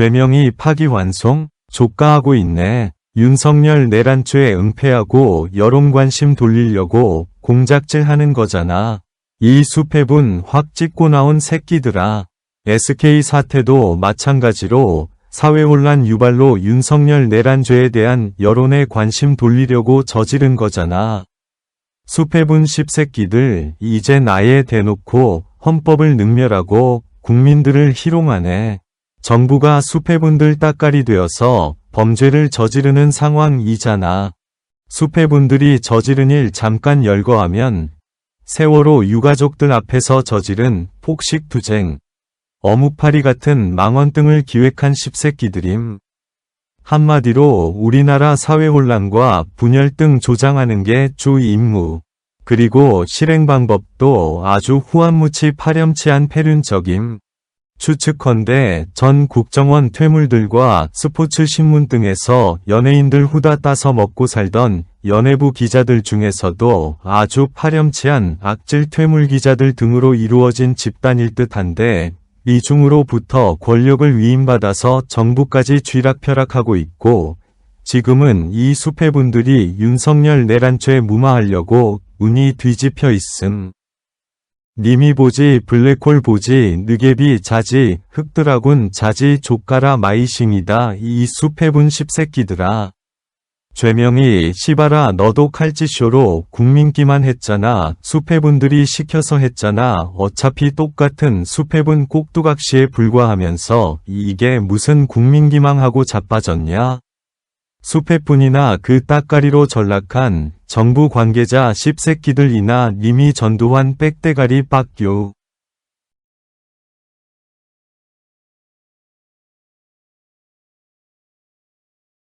되명이 파기환송, 조가하고 있네. 윤석열 내란죄에 응패하고 여론 관심 돌리려고 공작질 하는 거잖아. 이 수패분 확 찍고 나온 새끼들아. SK 사태도 마찬가지로 사회혼란 유발로 윤석열 내란죄에 대한 여론에 관심 돌리려고 저지른 거잖아. 수패분 십새끼들 이제 나에 대놓고 헌법을 능멸하고 국민들을 희롱하네. 정부가 수패분들 따까리 되어서 범죄를 저지르는 상황이잖아. 수패분들이 저지른 일 잠깐 열거하면 세월호 유가족들 앞에서 저지른 폭식투쟁, 어묵파리 같은 망언 등을 기획한 십새끼들임. 한마디로 우리나라 사회 혼란과 분열 등 조장하는 게 주 임무. 그리고 실행 방법도 아주 후한무치 파렴치한 패륜적임. 추측컨대 전 국정원 퇴물들과 스포츠 신문 등에서 연예인들 후다 따서 먹고 살던 연예부 기자들 중에서도 아주 파렴치한 악질 퇴물 기자들 등으로 이루어진 집단일 듯한데 이중으로부터 권력을 위임받아서 정부까지 쥐락펴락하고 있고 지금은 이 수패분들이 윤석열 내란죄 무마하려고 운이 뒤집혀 있음. 님이 보지 블랙홀 보지 느개비 자지 흑드라군 자지 조까라 마이싱이다 이 수패분 십새끼들아. 죄명이 시바라 너도 칼찌쇼로 국민기만 했잖아 수패분들이 시켜서 했잖아 어차피 똑같은 수패분 꼭두각시에 불과하면서 이게 무슨 국민기망하고 자빠졌냐? 수패뿐이나 그 따까리로 전락한 정부 관계자 십새끼들이나 님이 전두환 빽대가리 빡요.